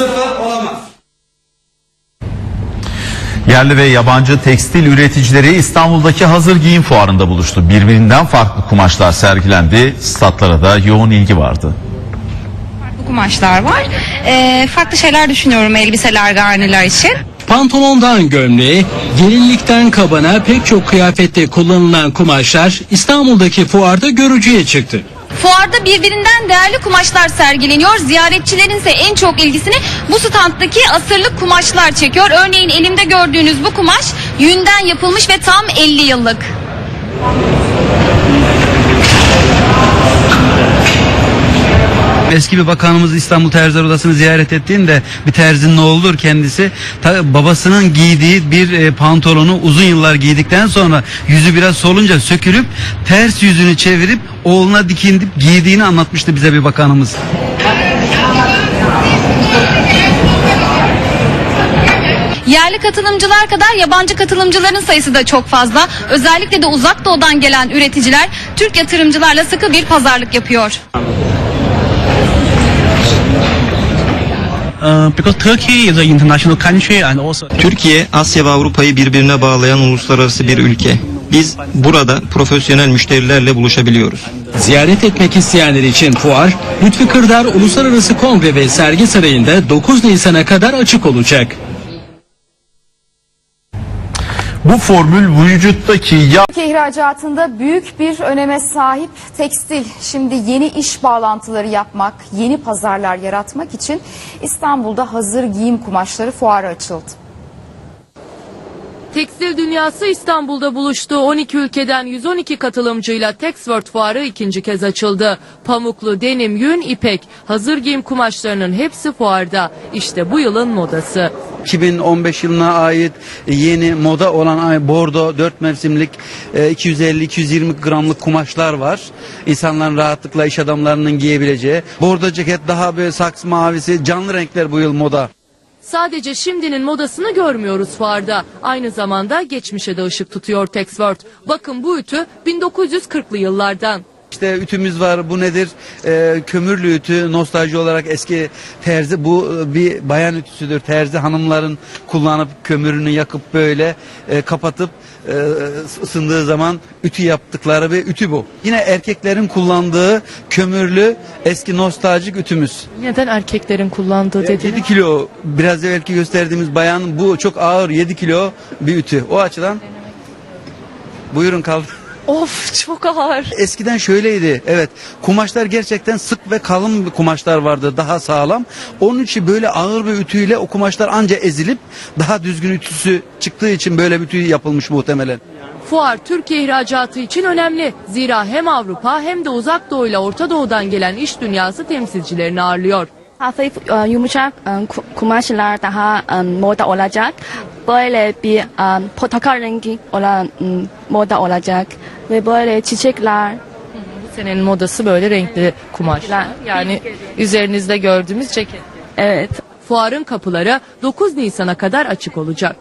sıfır olamaz. Yerli ve yabancı tekstil üreticileri İstanbul'daki hazır giyim fuarında buluştu. Birbirinden farklı kumaşlar sergilendi. Statlara da yoğun ilgi vardı. farklı kumaşlar var. Ee, farklı şeyler düşünüyorum elbiseler, garniler için. Pantolondan gömleğe, gelinlikten kabana pek çok kıyafette kullanılan kumaşlar İstanbul'daki fuarda görücüye çıktı. Fuarda birbirinden değerli kumaşlar sergileniyor. Ziyaretçilerin ise en çok ilgisini bu standdaki asırlık kumaşlar çekiyor. Örneğin elimde gördüğünüz bu kumaş yünden yapılmış ve tam 50 yıllık. Eski bir bakanımız İstanbul Terziler Odası'nı ziyaret ettiğinde bir terzinin oğludur kendisi. Ta- babasının giydiği bir e, pantolonu uzun yıllar giydikten sonra yüzü biraz solunca sökürüp ters yüzünü çevirip oğluna dikindip giydiğini anlatmıştı bize bir bakanımız. Yerli katılımcılar kadar yabancı katılımcıların sayısı da çok fazla. Özellikle de uzak doğudan gelen üreticiler Türk yatırımcılarla sıkı bir pazarlık yapıyor. Türkiye, Asya ve Avrupa'yı birbirine bağlayan uluslararası bir ülke. Biz burada profesyonel müşterilerle buluşabiliyoruz. Ziyaret etmek isteyenler için fuar, Lütfi Kırdar Uluslararası Kongre ve Sergi Sarayı'nda 9 Nisan'a kadar açık olacak. Bu formül vücuttaki yağ ihracatında büyük bir öneme sahip tekstil şimdi yeni iş bağlantıları yapmak, yeni pazarlar yaratmak için İstanbul'da hazır giyim kumaşları fuarı açıldı. Tekstil dünyası İstanbul'da buluştu. 12 ülkeden 112 katılımcıyla Texworld Fuarı ikinci kez açıldı. Pamuklu, denim, yün, ipek, hazır giyim kumaşlarının hepsi fuarda. İşte bu yılın modası. 2015 yılına ait yeni moda olan bordo 4 mevsimlik e, 250-220 gramlık kumaşlar var. İnsanların rahatlıkla iş adamlarının giyebileceği. Bordo ceket daha böyle saks mavisi canlı renkler bu yıl moda. Sadece şimdinin modasını görmüyoruz fuarda. Aynı zamanda geçmişe de ışık tutuyor Texworld. Bakın bu ütü 1940'lı yıllardan. İşte ütümüz var. Bu nedir? Ee, kömürlü ütü. Nostalji olarak eski terzi. Bu e, bir bayan ütüsüdür. Terzi hanımların kullanıp kömürünü yakıp böyle e, kapatıp e, ısındığı zaman ütü yaptıkları bir ütü bu. Yine erkeklerin kullandığı kömürlü eski nostaljik ütümüz. Neden erkeklerin kullandığı 7 kilo biraz evvelki gösterdiğimiz bayanın bu çok ağır 7 kilo bir ütü. O açıdan buyurun kaldı. Of çok ağır. Eskiden şöyleydi. Evet. Kumaşlar gerçekten sık ve kalın bir kumaşlar vardı. Daha sağlam. Onun için böyle ağır bir ütüyle o kumaşlar anca ezilip daha düzgün ütüsü çıktığı için böyle bir ütü yapılmış muhtemelen. Fuar Türkiye ihracatı için önemli. Zira hem Avrupa hem de Uzak Doğu ile Orta Doğu'dan gelen iş dünyası temsilcilerini ağırlıyor. Hafif e, yumuşak e, ku- kumaşlar daha e, moda olacak. Böyle bir e, portakal rengi olan e, moda olacak. Ve böyle çiçekler. Bu senenin modası böyle renkli kumaşlar. Yani üzerinizde gördüğümüz ceket. Evet. Fuarın kapıları 9 Nisan'a kadar açık olacak.